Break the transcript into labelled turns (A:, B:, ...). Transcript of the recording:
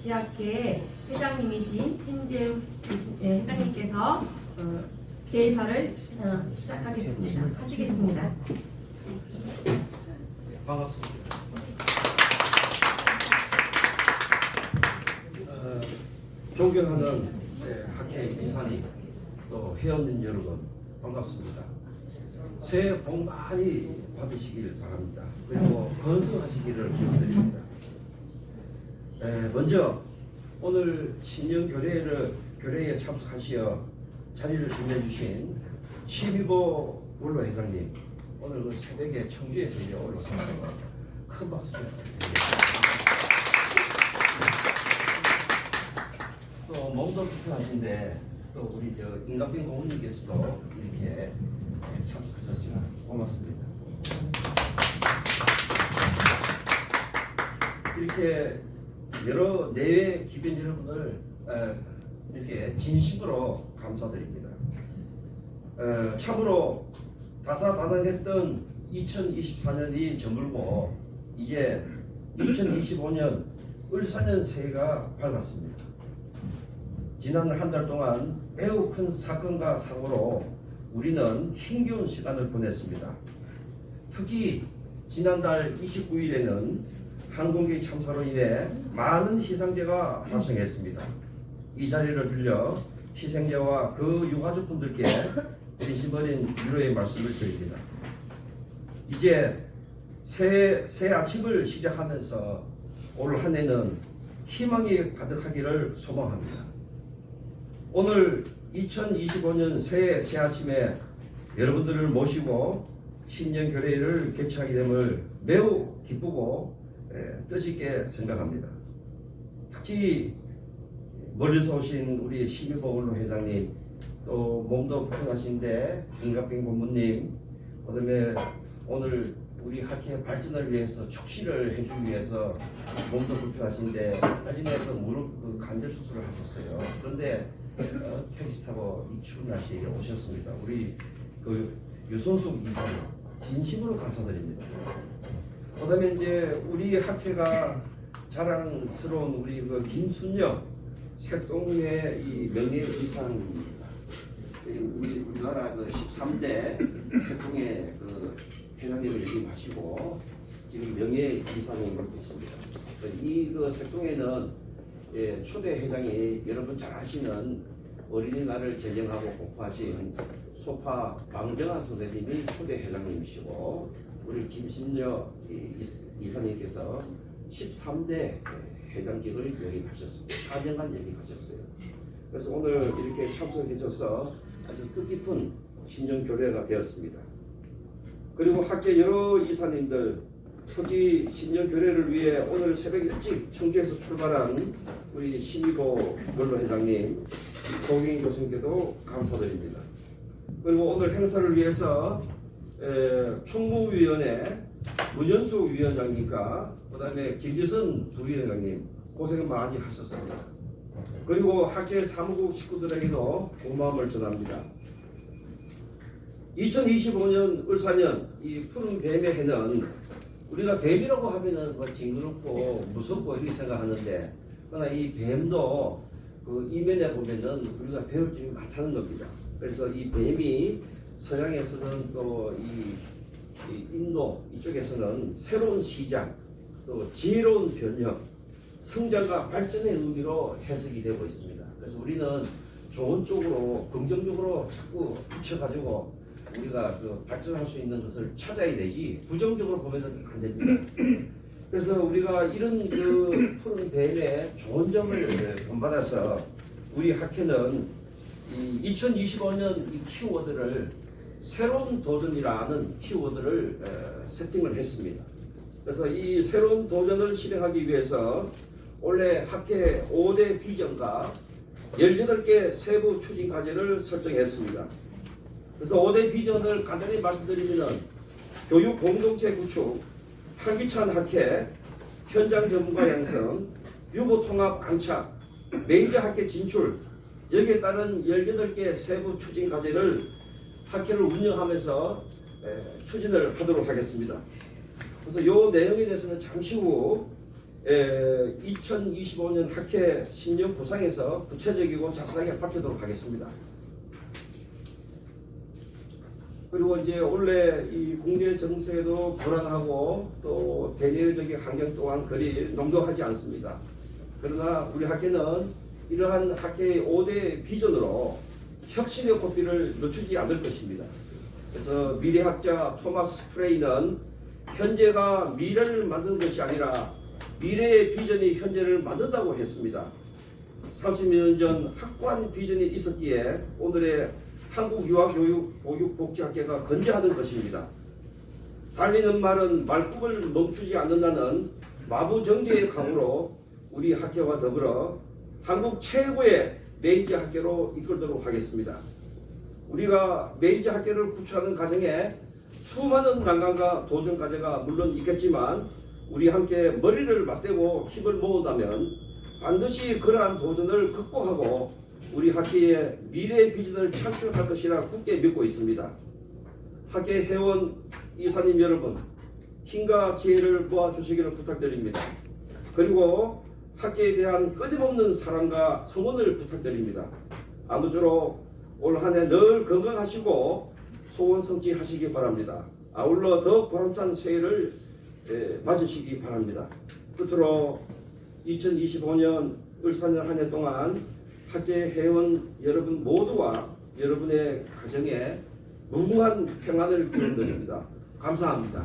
A: 지학회 회장님이신 교수- 예, 회장님께서 어, 개회사를 어, 시작하겠습니다. 하시겠습니다.
B: 반갑습니다. 어, 존경하는 예, 학회 이사님 또 회원님 여러분 반갑습니다. 새해 복 많이 받으시길 바랍니다. 그리고 건승하시기를 기원드립니다. 예, 먼저 오늘 신년 교례를 교례에 참석하시어 자리를 빛내주신 심의보 원로 회장님 오늘 그 새벽에 청주에서 이제 올라오셔서 큰 박수. 또 몸도 불편하신데 또 우리 저 임갑빈 고문님께서도 이렇게 참석하셨으면 고맙습니다. 이렇게 여러 내외 기변 여러분을 에, 이렇게 진심으로 감사드립니다. 에, 참으로 다사다난했던 2024년이 저물고 이제 2025년 을사년 새해가 밝았습니다. 지난 한 달 동안 매우 큰 사건과 사고로 우리는 힘겨운 시간을 보냈습니다. 특히 지난달 29일에는 항공기 참사로 인해 많은 희생자가 발생했습니다. 이 자리를 빌려 희생자와 그 유가족분들께 진심 어린 위로의 말씀을 드립니다. 이제 새, 새 아침을 시작하면서 올 한 해는 희망이 가득하기를 소망합니다. 오늘 2025년 새해 새 아침에 여러분들을 모시고 신년 교례를 개최하게 됨을 매우 기쁘고 에, 뜻있게 생각합니다. 특히 멀리서 오신 우리 심의보건로 회장님 또 몸도 불편하신데 김갑빈 고문님 그다음에 오늘 우리 학회 발전을 위해서 축시를 해주기 위해서 몸도 불편하신데 나중에 그 무릎 그 관절 수술을 하셨어요. 그런데 어, 택시 타고 이 추운 날씨에 오셨습니다. 우리 그 유선숙 이사님 진심으로 감사드립니다. 그다음에 이제 우리 학회가 자랑스러운 우리 그 김순영 색동의 이 명예이상입니다. 우리 우리나라 그 13대 색동의 그 회장님을 역임하시고 지금 명예이사님으로 계십니다. 이그 색동에는 예, 초대 회장이 여러분 잘 아시는 어린이날을 제정하고 공포하신 소파 방정환 선생님이 초대 회장님이시고 우리 김신여 이사님께서 13대 회장직을 역임하셨습니다. 4년간 역임하셨어요. 그래서 오늘 이렇게 참석해 주셔서 아주 뜻깊은 신년 교례가 되었습니다. 그리고 학계 여러 이사님들 특히 신년 교례를 위해 오늘 새벽 일찍 청주에서 출발한 우리 신이보 원로 회장님, 고ging 교수님께도 감사드립니다. 그리고 오늘 행사를 위해서 에, 총무위원회 문현수 위원장님과 그다음에 김지선 부위원장님 고생 많이 하셨습니다. 그리고 학계 사무국 식구들에게도 고마움을 전합니다. 2025년 을사년 이 푸른 뱀의 해는 우리가 뱀이라고 하면은 뭐 징그럽고 무섭고 이렇게 생각하는데 그러나 이 뱀도 그 이면에 보면은 우리가 배울 점이 많다는 겁니다. 그래서 이 뱀이 서양에서는 또이 인도 이쪽에서는 새로운 시장 또 지혜로운 변형 성장과 발전의 의미로 해석이 되고 있습니다. 그래서 우리는 좋은 쪽으로 긍정적으로 자꾸 붙여가지고 우리가 그 발전할 수 있는 것을 찾아야 되지 부정적으로 보면은 안 됩니다. 그래서 우리가 이런 그 푸른 뱀의 좋은 점을 본받아서 우리 학회는 이 2025년 이 키워드를 새로운 도전이라는 키워드를 에, 세팅을 했습니다. 그래서 이 새로운 도전을 실행하기 위해서 올해 학회 5대 비전과 18개 세부 추진 과제를 설정했습니다. 그래서 5대 비전을 간단히 말씀드리면 교육 공동체 구축, 한기찬 학회, 현장 전문가 양성, 유보 통합 안착, 메이저 학회 진출, 여기에 따른 18개 세부 추진 과제를 학회를 운영하면서 에, 추진을 하도록 하겠습니다. 그래서 이 내용에 대해서는 잠시 후 에, 2025년 학회 신년 구상에서 구체적이고 자세하게 밝히도록 하겠습니다. 그리고 이제 원래 이 국내 정세도 불안하고 또 대내적인 환경 또한 그리 넉넉하지 않습니다. 그러나 우리 학회는 이러한 학회의 5대 비전으로 혁신의 고삐를 늦추지 않을 것입니다. 그래서 미래학자 토마스 프레이는 현재가 미래를 만드는 것이 아니라 미래의 비전이 현재를 만든다고 했습니다. 30년 전 학관 비전이 있었기에 오늘의 한국 유아교육 보육복지학회가 건재하던 것입니다. 달리는 말은 말꿈을 멈추지 않는다는 마부정제의 강으로 우리 학회와 더불어 한국 최고의 메이저 학회로 이끌도록 하겠습니다. 우리가 메이저 학회를 구축하는 과정에 수많은 난관과 도전 과제가 물론 있겠지만 우리 함께 머리를 맞대고 힘을 모은다면 반드시 그러한 도전을 극복하고 우리 학회의 미래 비전을 창출할 것이라 굳게 믿고 있습니다. 학회 회원 이사님 여러분, 힘과 지혜를 모아주시기를 부탁드립니다. 그리고 학계에 대한 끊임없는 사랑과 성원을 부탁드립니다. 아무쪼록 올 한 해 늘 건강하시고 소원 성취하시기 바랍니다. 아울러 더 보람찬 새해를 에, 맞으시기 바랍니다. 끝으로 2025년 을사년 한 해 동안 학계 회원 여러분 모두와 여러분의 가정에 무궁한 평안을 기원드립니다. 감사합니다.